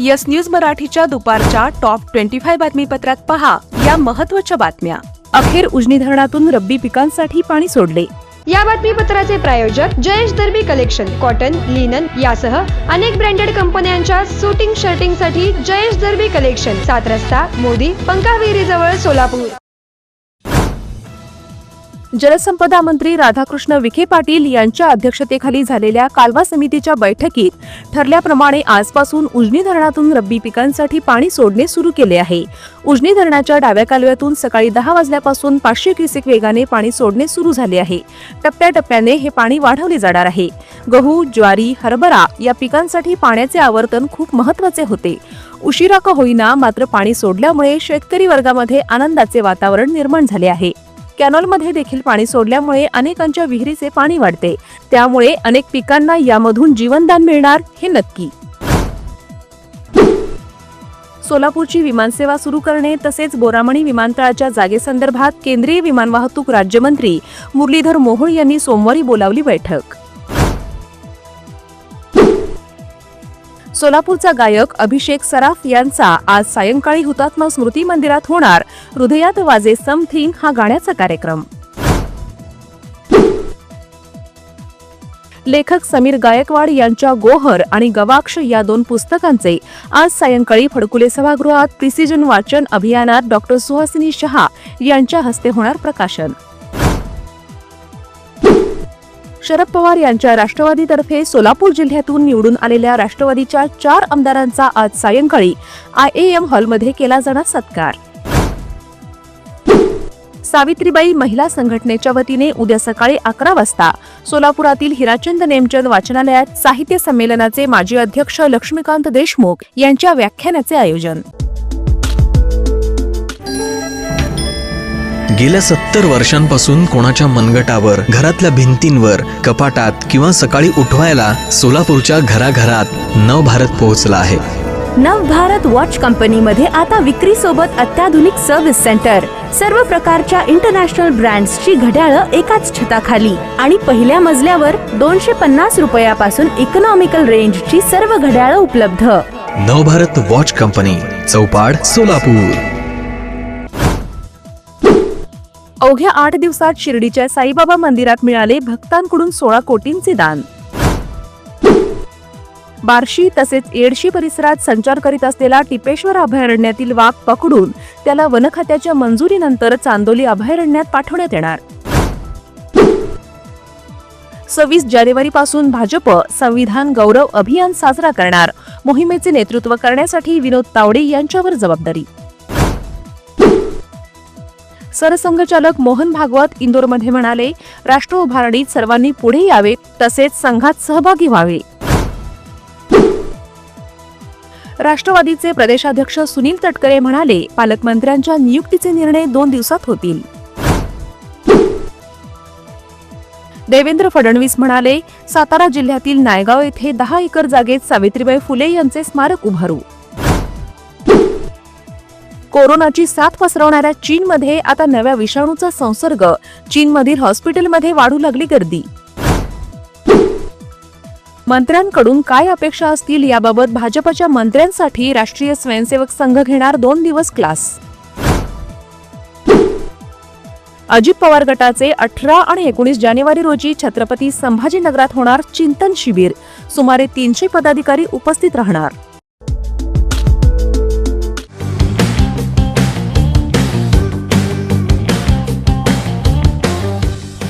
Yes news मराठीच्या दुपारच्या top twenty five बातमीपत्रात पहा या महत्त्वाच्या बातम्या. अखेर उजनी धरणातून रब्बी पिकांसाठी पाणी सोडले. या बातमीपत्राचे प्रायोजक Jayesh Darbi collection cotton linen यासह अनेक ब्रँडेड कंपन्यांच्या सुटिंग शर्टिंगसाठी जयेश दर्बी कलेक्शन सात रस्ता मोदी पंकाविहिरी जवळ सोलापूर. जलसंपदा मंत्री राधाकृष्ण विखे पाटील यांच्या अध्यक्षतेखाली झालेल्या कालवा समितीच्या बैठकीत ठरल्याप्रमाणे आजपासून उजनी धरणातून रब्बी पिकांसाठी पाणी सोडणे सुरू केले आहे. उजनी धरणाच्या डाव्या कालव्यातून सकाळी दहा वाजल्यापासून पाचशे क्युसेक वेगाने पाणी सोडणे सुरू झाले आहे. टप्प्याटप्प्याने हे पाणी वाढवले जाणार आहे. गहू ज्वारी हरभरा या पिकांसाठी पाण्याचे आवर्तन खूप महत्त्वाचे होते. उशिरा का होईना मात्र पाणी सोडल्यामुळे शेतकरी वर्गामध्ये आनंदाचे वातावरण निर्माण झाले आहे. कॅनॉलमध्ये देखील पाणी सोडल्यामुळे अनेकांच्या विहिरीचे पाणी वाढते. त्यामुळे अनेक पिकांना यामधून जीवनदान मिळणार हे नक्की. सोलापूरची विमानसेवा सुरू करणे तसेच बोरामणी विमानतळाच्या जागेसंदर्भात केंद्रीय विमान वाहतूक राज्यमंत्री मुरलीधर मोहोळ यांनी सोमवारी बोलावली बैठक. सोलापूरचा गायक अभिषेक सराफ यांचा आज सायंकाळी हुतात्मा स्मृती मंदिरात होणार. हृदयात वाजे समथिंग हा गाण्याचा कार्यक्रम. लेखक समीर गायकवाड यांच्या गोहर आणि गवाक्ष या दोन पुस्तकांचे आज सायंकाळी फडकुले सभागृहात प्रिसिजन वाचन अभियानात डॉक्टर सुहासिनी शहा यांच्या हस्ते होणार प्रकाशन. शरद पवार यांच्या राष्ट्रवादीतर्फे सोलापूर जिल्ह्यातून निवडून आलेल्या राष्ट्रवादीच्या चार आमदारांचा आज सायंकाळी आय एम हॉलमध्ये केला जाणार सत्कार. सावित्रीबाई महिला संघटनेच्या वतीने उद्या सकाळी अकरा वाजता सोलापुरातील हिराचंद नेमचंद वाचनालयात साहित्य संमेलनाचे माजी अध्यक्ष लक्ष्मीकांत देशमुख यांच्या व्याख्यानाचे आयोजन. गेल्या सत्तर वर्षांपासून कोणाच्या मनगटावर घरातल्या भिंतींवर कपाटात किंवा सकाळी उठवायला सोलापूरच्या घराघरात नवभारत पोहोचला आहे. नव भारत वॉच कंपनीमध्ये आता विक्री सोबत अत्याधुनिक सर्व्हिस सेंटर सर्व प्रकारच्या इंटरनॅशनल ब्रँड्सची घड्याळं एकाच छताखाली. आणि पहिल्या मजल्यावर दोनशे पन्नास रुपयापासून इकॉनॉमिकल रेंजची सर्व घड्याळं उपलब्ध. Navbharat watch company Chaupad Solapur. अवघ्या आठ दिवसात शिर्डीच्या साईबाबा मंदिरात मिळाले भक्तांकडून सोळा कोटींचे दान. बार्शी तसेच येडशी परिसरात संचार करीत असलेला टिपेश्वर अभयारण्यातील वाघ पकडून त्याला वनखात्याच्या मंजुरीनंतर चांदोली अभयारण्यात पाठवण्यात येणार. सव्वीस जानेवारी पासून भाजप संविधान गौरव अभियान साजरा करणार. मोहिमेचे नेतृत्व करण्यासाठी विनोद तावडे यांच्यावर जबाबदारी. सरसंघचालक मोहन भागवत इंदोरमध्ये म्हणाले राष्ट्र उभारणीत सर्वांनी पुढे यावे तसेच संघात सहभागी व्हावे. राष्ट्रवादीचे प्रदेशाध्यक्ष सुनील तटकरे म्हणाले पालकमंत्र्यांच्या नियुक्तीचे निर्णय दोन दिवसात होतील. देवेंद्र फडणवीस म्हणाले सातारा जिल्ह्यातील नायगाव येथे दहा एकर जागेत सावित्रीबाई फुले यांचे स्मारक उभारू. कोरोनाची साथ पसरवणाऱ्या चीनमध्ये आता नव्या विषाणूचा संसर्ग. चीनमधील हॉस्पिटलमध्ये वाढू लागली गर्दी. मंत्र्यांकडून काय अपेक्षा असतील याबाबत भाजपच्या मंत्र्यांसाठी राष्ट्रीय स्वयंसेवक संघ घेणार दोन दिवस क्लास. अजित पवार गटाचे अठरा आणि एकोणीस जानेवारी रोजी छत्रपती संभाजीनगरात होणार चिंतन शिबिर. सुमारे तीनशे पदाधिकारी उपस्थित राहणार.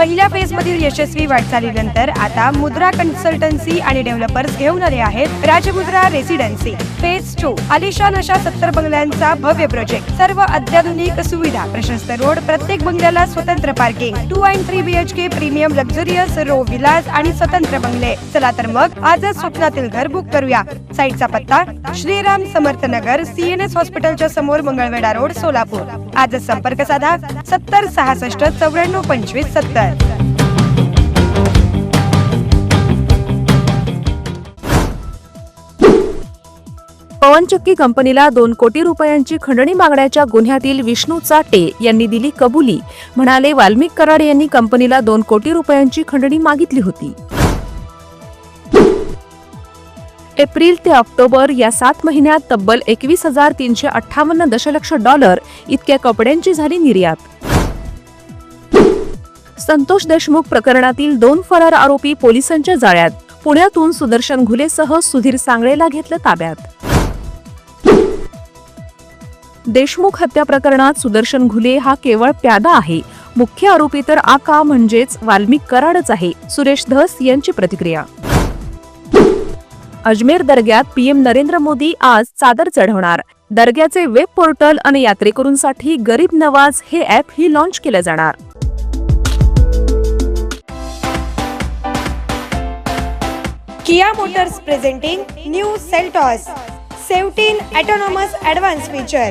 पहिल्या फेजमधील यशस्वी वाटचालीनंतर आता मुद्रा कन्सल्टन्सी आणि डेव्हलपर्स घेऊन आले आहेत राजमुद्रा रेसिडेन्सी. फेज टू आलिशान अशा सत्तर बंगल्यांचा भव्य प्रोजेक्ट सर्व अत्याधुनिक सुविधा. प्रशस्त रोड प्रत्येक बंगल्याला स्वतंत्र parking two and three B H K premium luxurious row villas आणि स्वतंत्र बंगले. चला तर मग आजच स्वप्नातील घर बुक करूया. साईटचा पत्ता श्रीराम समर्थ नगर सीएनएस हॉस्पिटलच्या समोर मंगळवेढा रोड सोलापूर. आजच संपर्क साधा. सत्तर सहासष्ट चौऱ्याण्णव पंचवीस सत्तर. पवनचक्की कंपनीला दोन कोटी रुपयांची खंडणी मागण्याच्या गुन्ह्यातील विष्णू चाटे यांनी दिली कबुली. म्हणाले वाल्मिक कराड यांनी कंपनीला दोन कोटी रुपयांची खंडणी मागितली होती. एप्रिल ते ऑक्टोबर या सात महिन्यात तब्बल एकवीस हजार तीनशे अठ्ठावन्न दशलक्ष डॉलर इतक्या कपड्यांची झाली निर्यात. संतोष देशमुख प्रकरणातील दोन फरार आरोपी पोलिसांच्या जाळ्यात. पुण्यातून सुदर्शन घुलेसह सुधीर सांगळेला घेतलं ताब्यात. देशमुख हत्या प्रकरणात सुदर्शन घुले हा केवळ प्यादा आहे. मुख्य आरोपी तर आका म्हणजेच वाल्मिक कराडच आहे. सुरेश धस यांची प्रतिक्रिया. अजमेर दर्ग्यात पीएम नरेंद्र मोदी आज चादर चढवणार. दर्ग्याचे वेब पोर्टल आणि यात्रेकरूंसाठी गरीब नवाज हे ॲप ही लॉन्च केलं जाणार. Kia Motors presenting new Seltos. Seventeen autonomous advance feature.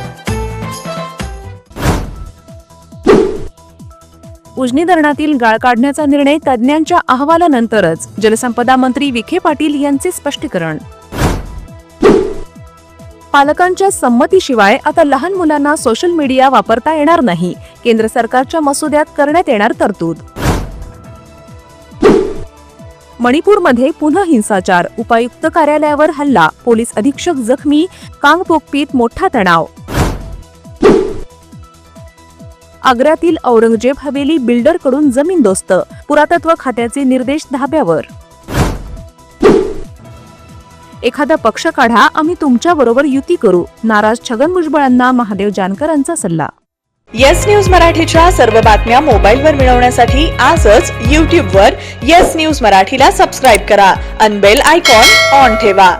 Ujani धरणातील गाळ काढण्याचा निर्णय तज्ज्ञांच्या अहवालानंतरच. जलसंपदा मंत्री विखे पाटील यांचे स्पष्टीकरण. पालकांच्या संमतीशिवाय आता लहान मुलांना सोशल मीडिया वापरता येणार नाही. केंद्र सरकारच्या मसुद्यात करण्यात येणार तरतूद. मणिपूरमध्ये पुन्हा हिंसाचार. उपायुक्त कार्यालयावर हल्ला. पोलीस अधीक्षक जखमी. कांगपोकपीत मोठा तणाव. आग्र्यातील औरंगजेब हवेली बिल्डरकडून जमीन दोस्त. पुरातत्व खात्याचे निर्देश धाब्यावर. एखादा पक्ष काढा आम्ही तुमच्या बरोबर युती करू. नाराज छगन भुजबळांना महादेव जानकरांचा सल्ला. येस न्यूज मराठीच्या सर्व बातम्या मोबाईलवर मिळवण्यासाठी आजच यूट्यूबवर येस न्यूज मराठीला सबस्क्राईब करा. अनबेल आयकॉन ऑन ठेवा.